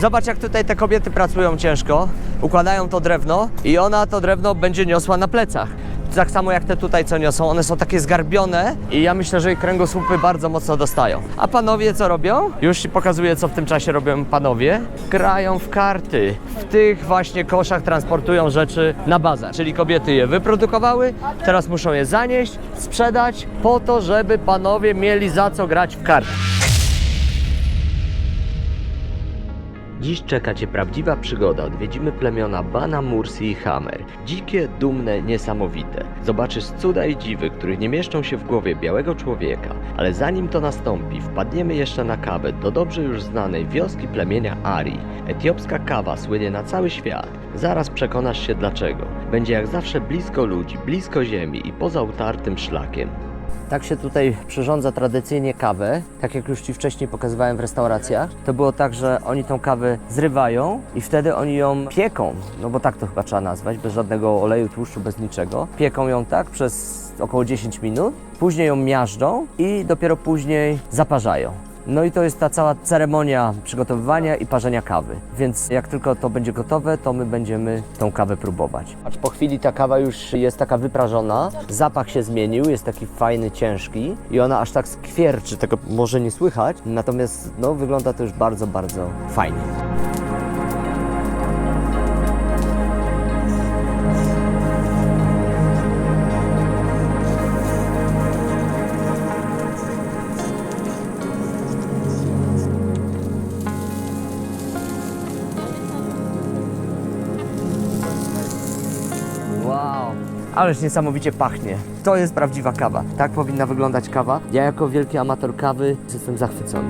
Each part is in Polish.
Zobacz, jak tutaj te kobiety pracują ciężko, układają to drewno i ona to drewno będzie niosła na plecach. Tak samo jak te tutaj, co niosą, one są takie zgarbione i ja myślę, że ich kręgosłupy bardzo mocno dostają. A panowie co robią? Już ci pokazuję, co w tym czasie robią panowie. Grają w karty. W tych właśnie koszach transportują rzeczy na bazar. Czyli kobiety je wyprodukowały, teraz muszą je zanieść, sprzedać po to, żeby panowie mieli za co grać w karty. Dziś czeka Cię prawdziwa przygoda. Odwiedzimy plemiona Bana, Mursi i Hamer. Dzikie, dumne, niesamowite. Zobaczysz cuda i dziwy, których nie mieszczą się w głowie białego człowieka. Ale zanim to nastąpi, wpadniemy jeszcze na kawę do dobrze już znanej wioski plemienia Ari. Etiopska kawa słynie na cały świat. Zaraz przekonasz się dlaczego. Będzie jak zawsze blisko ludzi, blisko ziemi i poza utartym szlakiem. Tak się tutaj przyrządza tradycyjnie kawę, tak jak już Ci wcześniej pokazywałem w restauracjach. To było tak, że oni tą kawę zrywają i wtedy oni ją pieką, no bo tak to chyba trzeba nazwać, bez żadnego oleju, tłuszczu, bez niczego. Pieką ją tak przez około 10 minut, później ją miażdżą i dopiero później zaparzają. No i to jest ta cała ceremonia przygotowywania i parzenia kawy. Więc jak tylko to będzie gotowe, to my będziemy tą kawę próbować. Acz po chwili ta kawa już jest taka wyprażona, zapach się zmienił, jest taki fajny, ciężki i ona aż tak skwierczy, tego może nie słychać, natomiast no, wygląda to już bardzo, bardzo fajnie. Ależ niesamowicie pachnie. To jest prawdziwa kawa. Tak powinna wyglądać kawa. Ja jako wielki amator kawy jestem zachwycony.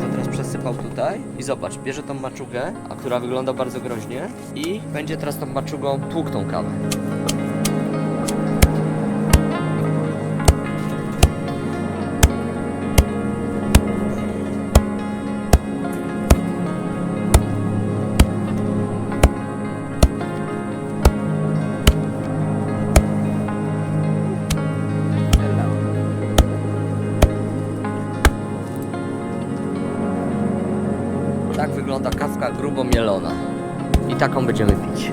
To teraz przesypał tutaj i zobacz, bierze tą maczugę, a która wygląda bardzo groźnie i będzie teraz tą maczugą tłukł tą kawę. Mielona. I taką będziemy pić.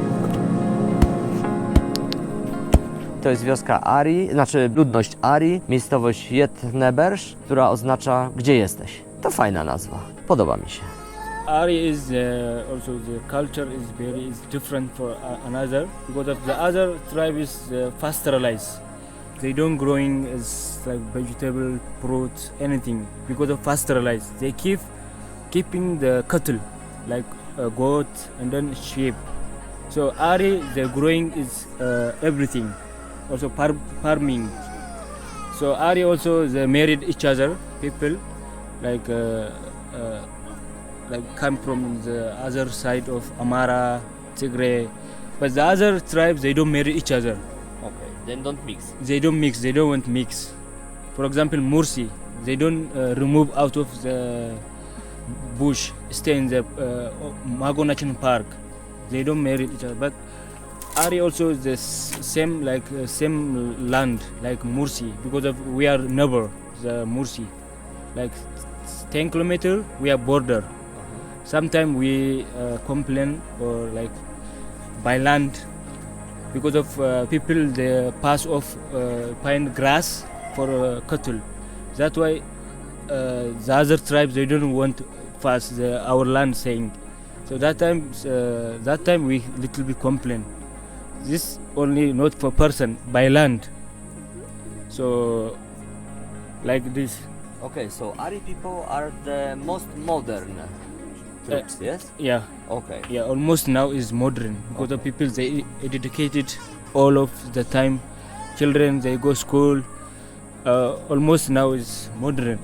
To jest wioska Ari, znaczy ludność Ari, miejscowość Jetnebersz, która oznacza gdzie jesteś. To fajna nazwa. Podoba mi się. Ari is uh, also the culture is very is different for uh, another because of the other tribe is uh, pastoralized. They don't growing as like vegetable, fruit, anything because of pastoralized. They keep keeping the cattle like uh, goat and then sheep. So Ari the growing is uh, everything. Also par- farming. So Ari also they married each other people like. Uh, uh, like come from the other side of Amara, Tigray. But the other tribes they don't marry each other. Okay, then don't mix. They don't mix. They don't want mix. For example, Mursi, they don't uh, remove out of the bush, stay in the uh, Mago National Park. They don't marry each other. But Ari also is the same like uh, same land like Mursi because of we are neighbor the Mursi, like 10 kilometer we are border. Sometimes we uh, complain or like by land because of uh, people they pass off uh, find grass for uh, cattle. That's why uh, the other tribes they don't want fast the, our land saying. So that time uh, that time we little bit complain. This only not for person by land. So like this. Okay, so Ari people are the most modern troops, yes? Yeah. Okay. yeah almost now is modern because the people they educated all of the time children they go school uh, almost now is modern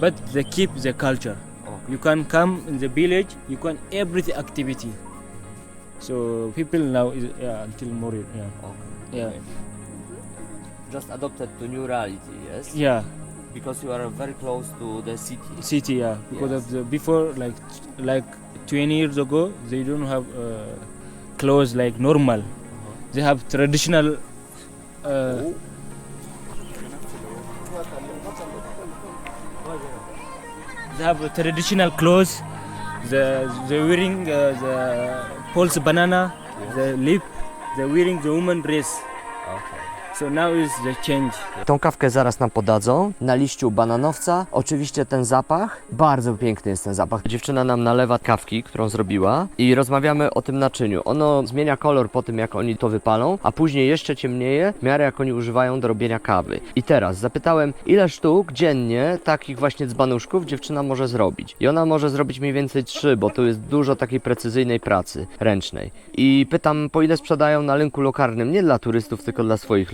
but they keep the culture Okay. you can come in the village you can every activity so people now is yeah until more yeah Okay. yeah Just adopted to new reality, yes? yeah Because you are very close to the city. city yeah because Yes. of the before like like 20 years ago they don't have uh, clothes like normal they have traditional uh, they have traditional clothes. The they wearing uh, the pulse banana, the lip. They're wearing the woman dress. So now is the change. Tą kawkę zaraz nam podadzą na liściu bananowca. Oczywiście ten zapach, bardzo piękny jest ten zapach. Dziewczyna nam nalewa kawki, którą zrobiła i rozmawiamy o tym naczyniu. Ono zmienia kolor po tym, jak oni to wypalą, a później jeszcze ciemnieje, w miarę jak oni używają do robienia kawy. I teraz zapytałem, ile sztuk dziennie takich właśnie dzbanuszków dziewczyna może zrobić. I ona może zrobić mniej więcej trzy, bo tu jest dużo takiej precyzyjnej pracy ręcznej. I pytam, po ile sprzedają na rynku lokalnym, nie dla turystów, tylko dla swoich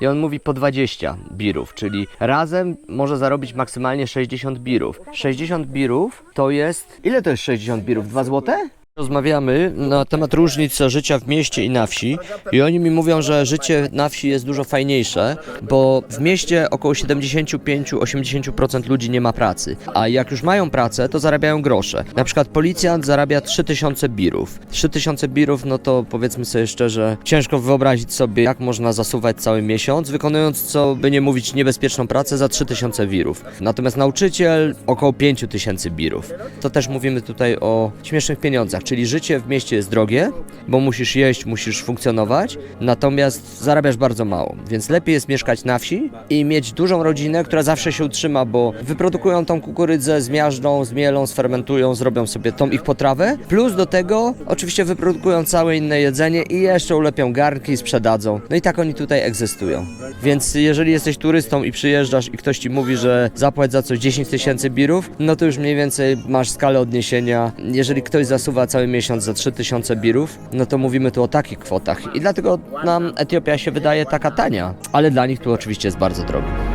I on mówi po 20 birów, czyli razem może zarobić maksymalnie 60 birów. 60 birów to jest. Ile to jest 60 birów? 2 złote? Rozmawiamy na temat różnic życia w mieście i na wsi i oni mi mówią, że życie na wsi jest dużo fajniejsze, bo w mieście około 75-80% ludzi nie ma pracy, a jak już mają pracę, to zarabiają grosze. Na przykład policjant zarabia 3000 birów. 3000 birów, no to powiedzmy sobie szczerze, ciężko wyobrazić sobie, jak można zasuwać cały miesiąc, wykonując, co by nie mówić, niebezpieczną pracę za 3000 birów. Natomiast nauczyciel około 5000 birów. To też mówimy tutaj o śmiesznych pieniądzach, czyli życie w mieście jest drogie, bo musisz jeść, musisz funkcjonować, natomiast zarabiasz bardzo mało. Więc lepiej jest mieszkać na wsi i mieć dużą rodzinę, która zawsze się utrzyma, bo wyprodukują tą kukurydzę, zmiażdżą, zmielą, sfermentują, zrobią sobie tą ich potrawę, plus do tego oczywiście wyprodukują całe inne jedzenie i jeszcze ulepią garnki i sprzedadzą. No i tak oni tutaj egzystują. Więc jeżeli jesteś turystą i przyjeżdżasz i ktoś ci mówi, że zapłać za coś 10 tysięcy birów, no to już mniej więcej masz skalę odniesienia. Jeżeli ktoś zasuwa cały miesiąc za 3000 birów, no to mówimy tu o takich kwotach. I dlatego nam Etiopia się wydaje taka tania, ale dla nich tu oczywiście jest bardzo drogo.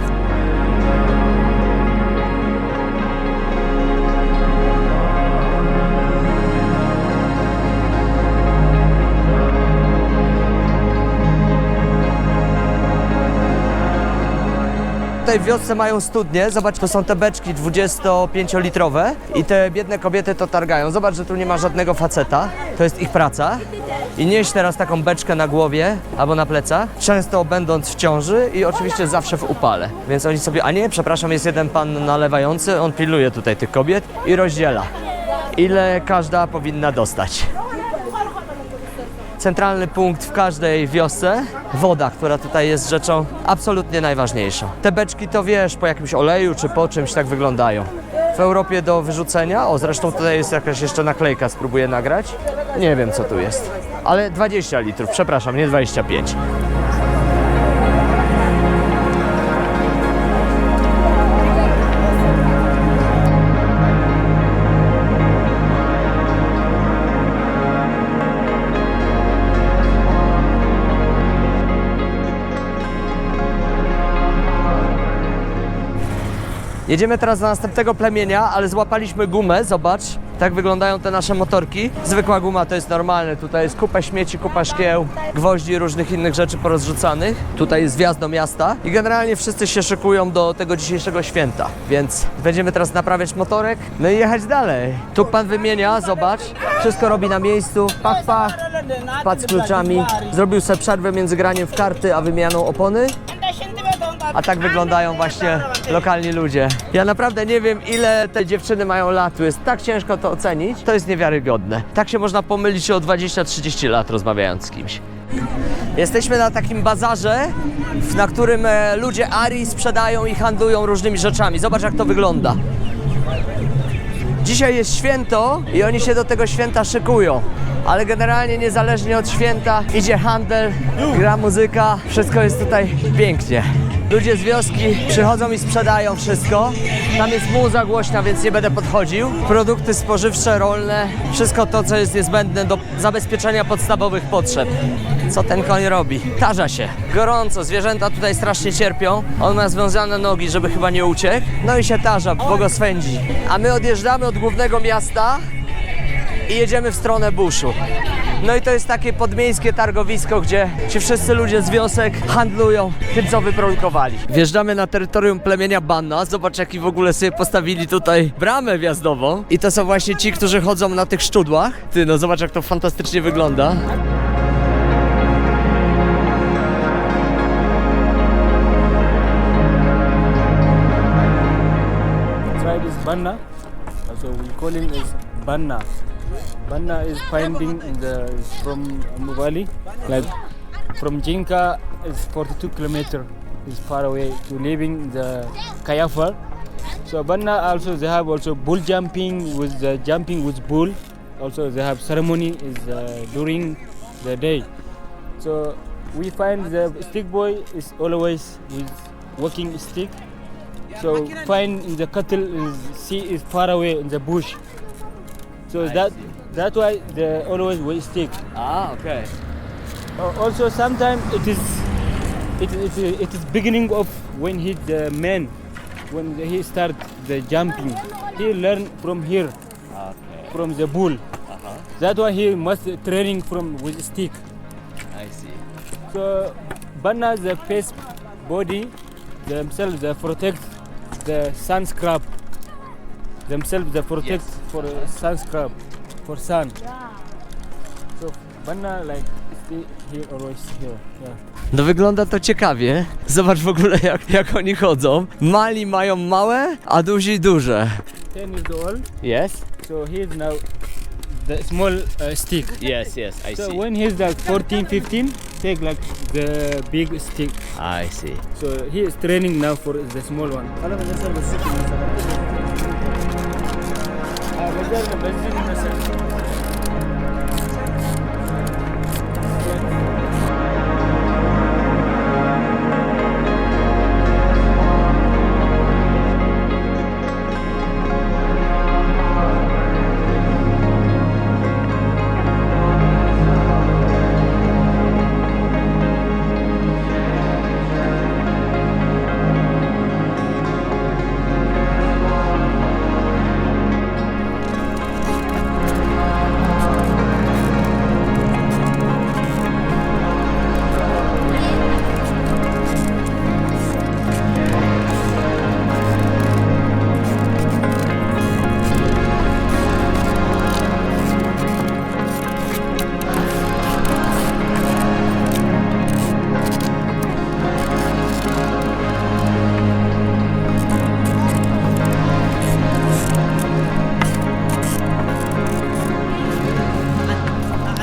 Tutaj w wiosce mają studnie, zobacz, to są te beczki 25-litrowe i te biedne kobiety to targają. Zobacz, że tu nie ma żadnego faceta, to jest ich praca. I nieść teraz taką beczkę na głowie albo na plecach, często będąc w ciąży i oczywiście zawsze w upale. Więc oni sobie, a nie, przepraszam, jest jeden pan nalewający, on pilnuje tutaj tych kobiet i rozdziela, ile każda powinna dostać centralny punkt w każdej wiosce. Woda, która tutaj jest rzeczą absolutnie najważniejszą. Te beczki to wiesz, po jakimś oleju czy po czymś tak wyglądają. W Europie do wyrzucenia, o zresztą tutaj jest jakaś jeszcze naklejka, spróbuję nagrać. Nie wiem co tu jest, ale 20 litrów, przepraszam, nie 25. Jedziemy teraz do następnego plemienia, ale złapaliśmy gumę, zobacz. Tak wyglądają te nasze motorki. Zwykła guma to jest normalne, tutaj jest kupa śmieci, kupa szkieł, gwoździ różnych innych rzeczy porozrzucanych. Tutaj jest wjazd do miasta i generalnie wszyscy się szykują do tego dzisiejszego święta. Więc będziemy teraz naprawiać motorek, no i jechać dalej. Tu pan wymienia, zobacz, wszystko robi na miejscu, pach, pach, padł z kluczami. Zrobił sobie przerwę między graniem w karty a wymianą opony. A tak wyglądają właśnie lokalni ludzie. Ja naprawdę nie wiem, ile te dziewczyny mają lat. Tu jest tak ciężko to ocenić. To jest niewiarygodne. Tak się można pomylić o 20-30 lat rozmawiając z kimś. Jesteśmy na takim bazarze, na którym e, ludzie Ari sprzedają i handlują różnymi rzeczami. Zobacz, jak to wygląda. Dzisiaj jest święto i oni się do tego święta szykują. Ale generalnie niezależnie od święta idzie handel, gra muzyka, wszystko jest tutaj pięknie. Ludzie z wioski przychodzą i sprzedają wszystko. Tam jest muza głośna, więc nie będę podchodził. Produkty spożywcze, rolne, wszystko to, co jest niezbędne do zabezpieczenia podstawowych potrzeb. Co ten koń robi? Tarza się. Gorąco, zwierzęta tutaj strasznie cierpią. On ma związane nogi, żeby chyba nie uciekł. No i się tarza, bo go swędzi. A my odjeżdżamy od głównego miasta i jedziemy w stronę buszu. No i to jest takie podmiejskie targowisko, gdzie ci wszyscy ludzie z wiosek handlują tym, co wyprodukowali. Wjeżdżamy na terytorium plemienia Banna. Zobacz, jaki w ogóle sobie postawili tutaj bramę wjazdową. I to są właśnie ci, którzy chodzą na tych szczudłach. Ty, no zobacz, jak to fantastycznie wygląda. Banna. So we call him as Banna. Banna is finding in the from Mubali, like from Jinka is 42 kilometer is far away to living the Kayafar. So Banna also they have also bull jumping with the jumping with bull. Also they have ceremony is uh, during the day. So we find the stick boy is always with walking stick. So find in the cattle is see is far away in the bush. So that that's why they always with stick. Ah, okej. Uh, also sometimes it is it is it is beginning of when he the man when he start the jumping he learn from here Okej, from the bull aha, that's why he must training from with stick I see. so banna the face body themselves they protect the sun scrub themselves they protect Yes. for uh, sun scrub for sun so banna like stay here always here yeah No wygląda to ciekawie. Zobacz w ogóle jak, jak oni chodzą. Mali mają małe, a duzi duże. 10 years old Yes? So he's now the small uh, stick. Yes, yes, I So see. when he's like 14, 15, take like the big stick. I see. So he is training now for the small one. Benzin mesela.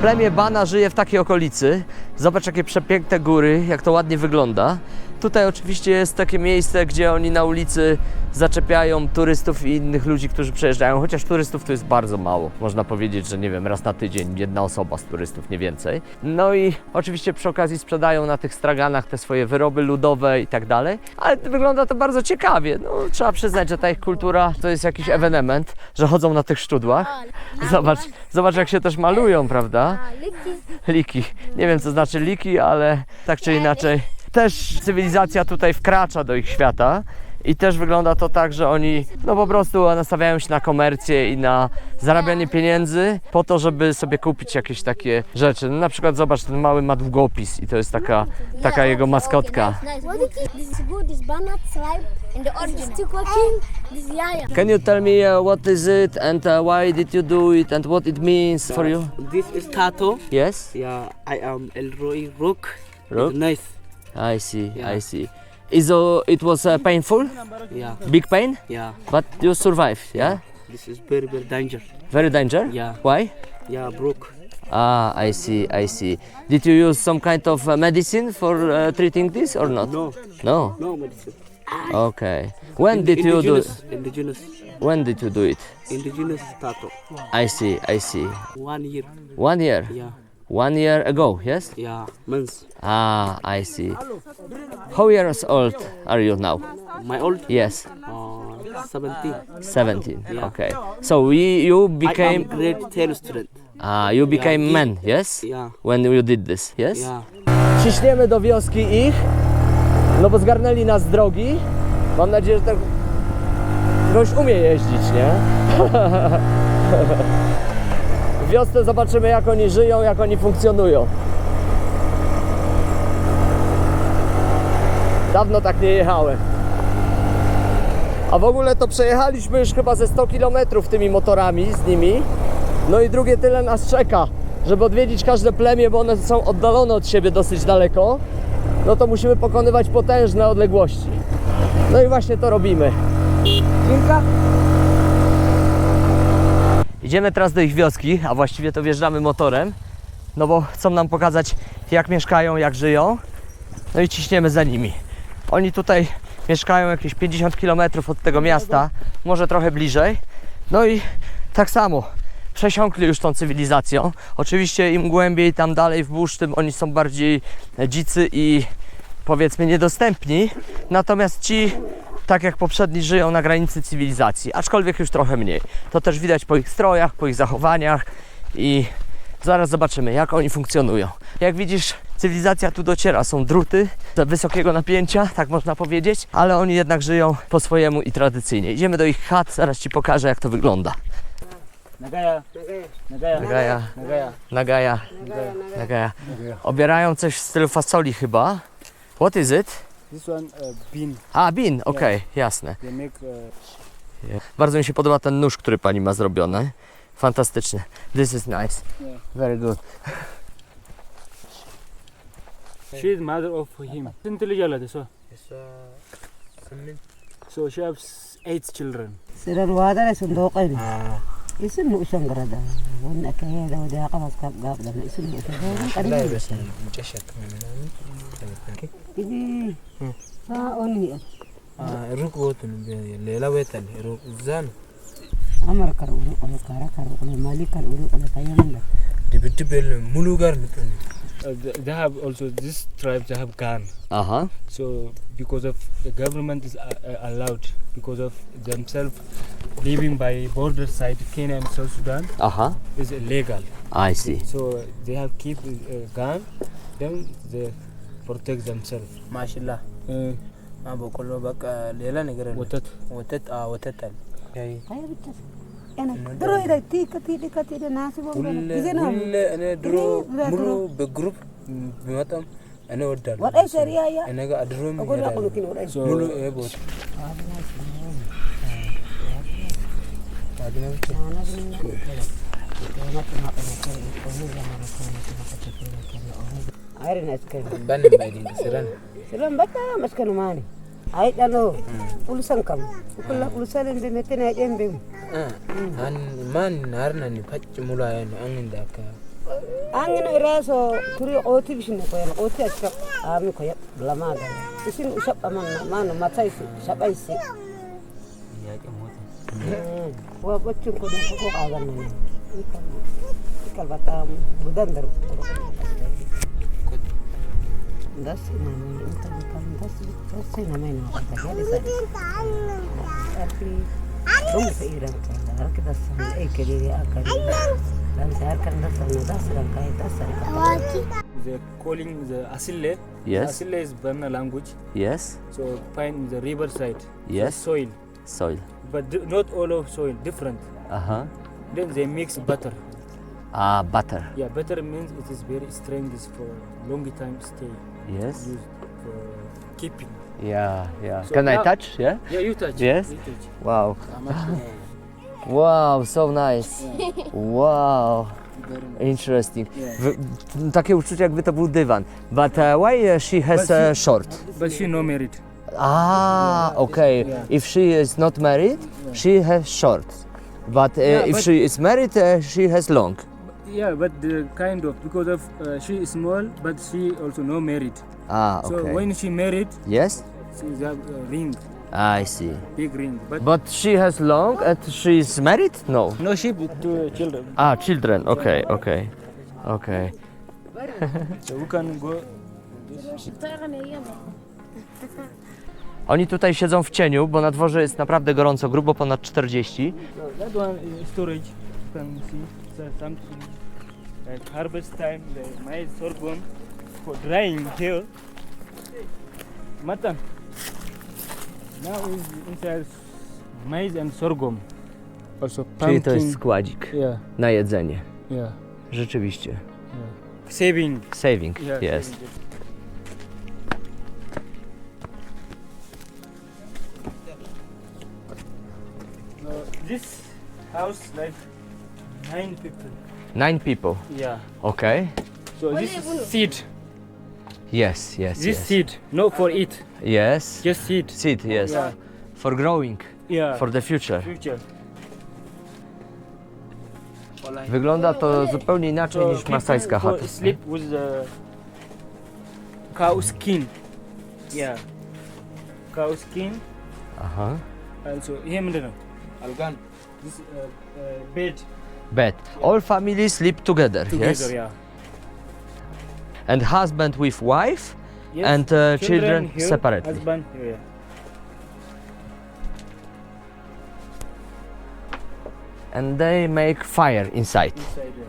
Plemię Bana żyje w takiej okolicy. Zobacz jakie przepiękne góry, jak to ładnie wygląda. Tutaj oczywiście jest takie miejsce, gdzie oni na ulicy zaczepiają turystów i innych ludzi, którzy przejeżdżają, chociaż turystów tu jest bardzo mało. Można powiedzieć, że nie wiem, raz na tydzień jedna osoba z turystów, nie więcej. No i oczywiście przy okazji sprzedają na tych straganach te swoje wyroby ludowe i tak dalej, ale wygląda to bardzo ciekawie. No, trzeba przyznać, że ta ich kultura to jest jakiś ewenement, że chodzą na tych szczudłach. Zobacz, zobacz jak się też malują, prawda? Liki. Nie wiem co znaczy liki, ale tak czy inaczej. Też cywilizacja tutaj wkracza do ich świata. I też wygląda to tak, że oni no po prostu nastawiają się na komercję i na zarabianie pieniędzy po to, żeby sobie kupić jakieś takie rzeczy. No, na przykład zobacz, ten mały ma długopis i to jest taka, taka jego maskotka. Can you tell me uh, what is it and uh, why did you do it and what it means for you? This is Tato. Yes? Yeah, I am Elroy Rook. Rook? It's Nice. I see, Yeah. I see. Is uh, it was uh, painful? Yeah, Big pain? yeah. But you survived, yeah? This is very, very danger. Very danger? Yeah, Why? yeah, Brook. Ah, I see, I see. Did you use some kind of uh, medicine for uh, treating this or not? No, No. no medicine. Okay. When did you do? indigenous, indigenous, When did you do it? indigenous Tato. I see, I see. One year. One year. Yeah, One year ago, yes? yeah, months. Ah, I see. How years old are you now? My old, Yes, uh, 17. 17. Yeah. Okay. So we, you I became, am grade 10 student. ah, you became Yeah. man, yes? Yeah, When you did this, yes? yeah. Ciśniemy do wioski ich, no bo zgarnęli nas z drogi. Mam nadzieję, że ten gość umie jeździć, nie? W wiosce zobaczymy jak oni żyją, jak oni funkcjonują. Dawno tak nie jechałem. A w ogóle to przejechaliśmy już chyba ze 100 km tymi motorami z nimi. No i drugie tyle nas czeka, żeby odwiedzić każde plemię, bo one są oddalone od siebie dosyć daleko. No to musimy pokonywać potężne odległości. No i właśnie to robimy. Drinka? Idziemy teraz do ich wioski, a właściwie to wjeżdżamy motorem, no bo chcą nam pokazać jak mieszkają, jak żyją. No i ciśniemy za nimi. Oni tutaj mieszkają jakieś 50 km od tego miasta, może trochę bliżej. No i tak samo przesiąkli już tą cywilizacją. Oczywiście im głębiej tam dalej w burz, tym oni są bardziej dzicy i powiedzmy niedostępni. Natomiast ci, tak jak poprzedni, żyją na granicy cywilizacji, aczkolwiek już trochę mniej. To też widać po ich strojach, po ich zachowaniach i zaraz zobaczymy, jak oni funkcjonują. Jak widzisz, cywilizacja tu dociera, są druty wysokiego napięcia, tak można powiedzieć, ale oni jednak żyją po swojemu i tradycyjnie. Idziemy do ich chat, zaraz Ci pokażę, jak to wygląda. Nagaya. Nagaja, Nagaya. nagaja, nagaja. Obierają coś w stylu fasoli chyba. What is it? This one uh, bean. A, bin, okej, jasne. They make uh, Bardzo mi się podoba ten nóż, który pani ma zrobiony. Fantastycznie. This is nice. Yeah. Very good. she is mother of him. Intelligent lady, so so she has eight children. Siran waadana sunduqayni. Isin mu shangrada. Wana kayada. Isin. Ini. Hmm. Saon ya. Ruk wotun lela wetan ruk zan. Amar kar uru ole kara kar ole mali kar uru ole tayamanda. Dibit dibel mulugar nutun. They have also this tribe. They have gun. Uh huh. So because of the government is allowed because of themselves living by border side Kenya and South Sudan uh-huh. is illegal. I see. So they have keep uh, gun, then the protect themselves. ማሽላ Uh, አ በቆሎ በቃ ሌላ ነገር የለም። ወተት ወተት አ ወተት አለ። ያይ kaya bitas ena duro ida tika tika tika tika nasi ሁሌ bonga gizena ሁሌ እኔ ድሮ እኔ ሙሉ ድሮ- በግሩፕ ቢመጣም እኔ ወዳለሁ። wadai sariya ya እኔ ጋር አድሮም agoda ይሄዳሉ። kono kino wadai so ሙሉ ይሄ ቦታ nana gina kaya mati makana kare kono zamana kono kino kate kino kino ayri na skari ባን ባይዲ ስራን siran bata maskanu mani ay dano pulsan kam kulla pulsan be metena ay dembe አን ማን ናርናኒ ፓጭ ሙሉ አያን አን እንዳካ angina iraso turi qoti bishne ko yana qoti aska ami ko lama ga isin usab amanna manu matai shabaisi wa bacin ko da ko kagan ne ikal batam budan dar das ina mai ikal batam das das بس نعمل the calling the asile. Yes. Asile is Berna language. Yes. So find the river side. Yes. the soil. Soil. But not all of soil different. Uh-huh. Then they mix butter. Ah, uh, butter. Yeah, butter means it is very strong. For long time stay. Yes. Used for keeping. Yeah, yeah. So Can I now- touch? Yeah. Yeah, you touch. Yes? You touch. Wow. Wow, so nice. Wow. Interesting. W, takie uczucie jakby to był dywan. But uh, why uh, she has she- uh, short? But she no married. Ah, okay. If she is not married, she has short. But uh, if she is married, uh, she has long. Yeah, but the kind of because of uh, she is small, but she also no married. Ah, So okay. when she married, Yes, she have a ring, I see. big ring. But But she has long and she is married? No. no sheep to children. Ah, children. Okay, okay, okay. So we can go. Oni tutaj siedzą w cieniu, bo na dworze jest naprawdę gorąco, grubo ponad 40. So that one is storage. See so something like harvest time, the maize sorghum for drying here. Matan. Now is inside maize and sorghum. Also Czyli to jest pumpkin. składzik Yeah, na jedzenie. yeah, Rzeczywiście. yeah. Saving. Saving, Yeah. yes. saving. No, this house like nine people. Nine people. Yeah. Okay. So this is seed. Yes, yes, This yes. seed, not for it, Yes. just seed. Seed, yes. Yeah. For growing, Yeah. for the future. future. Wygląda to zupełnie inaczej niż masajska go chata. sleep with the cow skin. Yeah. Cow skin. Aha. And so here mana Algan. this uh, uh, bed Bed. All families sleep together, together. yes? Yeah. And husband with wife Yes. and uh, children, here, separately. Husband here. And they make fire inside. Inside. Yeah.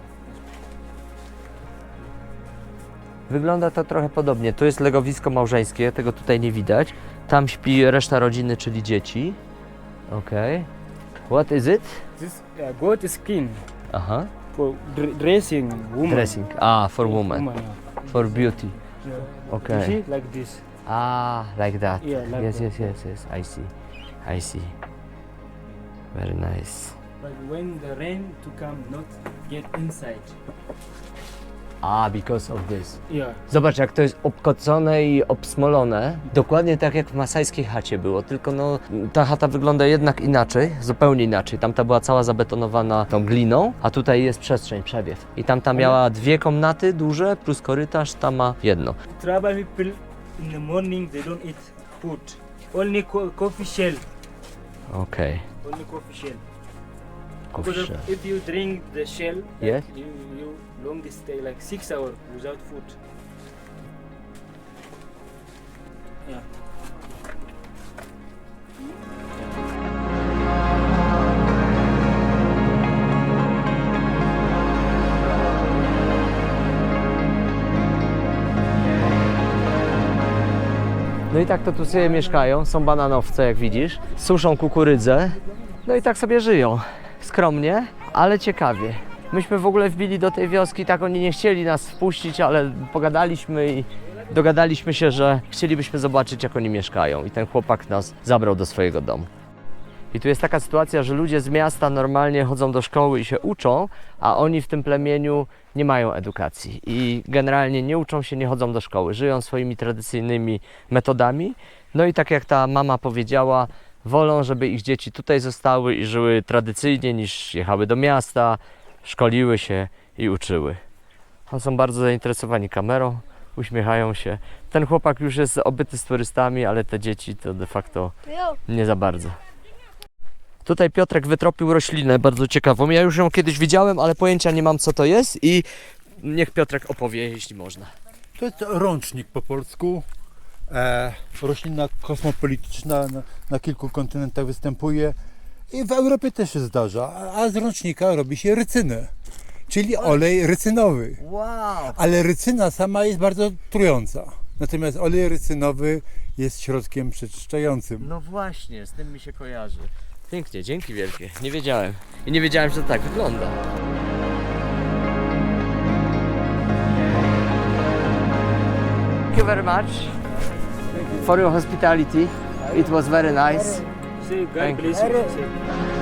Wygląda to trochę podobnie. Tu jest legowisko małżeńskie, tego tutaj nie widać. Tam śpi reszta rodziny, czyli dzieci. Okej. What is it? This uh, goat skin Aha. for dr- dressing woman. Dressing. Ah, for woman. Woman, yeah. For beauty. Yeah. Okay. You see, like this. Ah, like that. Yeah, like yes, that. yes, yes, yes. I see. I see. Very nice. But when the rain to come, not get inside. Ah, because of this. Yeah. Zobacz, jak to jest obkocone i obsmolone. Dokładnie tak jak w masajskiej chacie było, tylko no, ta chata wygląda jednak inaczej, zupełnie inaczej. Tamta była cała zabetonowana tą gliną, a tutaj jest przestrzeń, przewiew. I tamta miała dwie komnaty duże, plus korytarz, ta ma jedno. Tribal people in the morning they don't eat food. Only co- coffee shell. Okej. Only coffee shell. Coffee Because shell. of- if you drink the shell, like Yes. you, you long stay like six hours without food. Yeah. No i tak to tu sobie mieszkają, są bananowce, jak widzisz, suszą kukurydzę, no i tak sobie żyją. Skromnie, ale ciekawie. Myśmy w ogóle wbili do tej wioski, tak oni nie chcieli nas wpuścić, ale pogadaliśmy i dogadaliśmy się, że chcielibyśmy zobaczyć, jak oni mieszkają. I ten chłopak nas zabrał do swojego domu. I tu jest taka sytuacja, że ludzie z miasta normalnie chodzą do szkoły i się uczą, a oni w tym plemieniu nie mają edukacji i generalnie nie uczą się, nie chodzą do szkoły, żyją swoimi tradycyjnymi metodami. No i tak jak ta mama powiedziała, wolą, żeby ich dzieci tutaj zostały i żyły tradycyjnie, niż jechały do miasta, szkoliły się i uczyły. Oni są bardzo zainteresowani kamerą, uśmiechają się. Ten chłopak już jest obyty z turystami, ale te dzieci to de facto nie za bardzo. Tutaj Piotrek wytropił roślinę bardzo ciekawą. Ja już ją kiedyś widziałem, ale pojęcia nie mam co to jest i niech Piotrek opowie, jeśli można. To jest rącznik po polsku. E, roślina kosmopolityczna na, na kilku kontynentach występuje i w Europie też się zdarza. A, a z rącznika robi się rycynę, czyli olej rycynowy. Wow! Ale rycyna sama jest bardzo trująca. Natomiast olej rycynowy jest środkiem przeczyszczającym. No właśnie, z tym mi się kojarzy. Pięknie, dzięki wielkie. Nie wiedziałem. I nie wiedziałem, że to tak wygląda. Thank you very much for your hospitality. It was very nice. Say God Thank you. bless you. Say.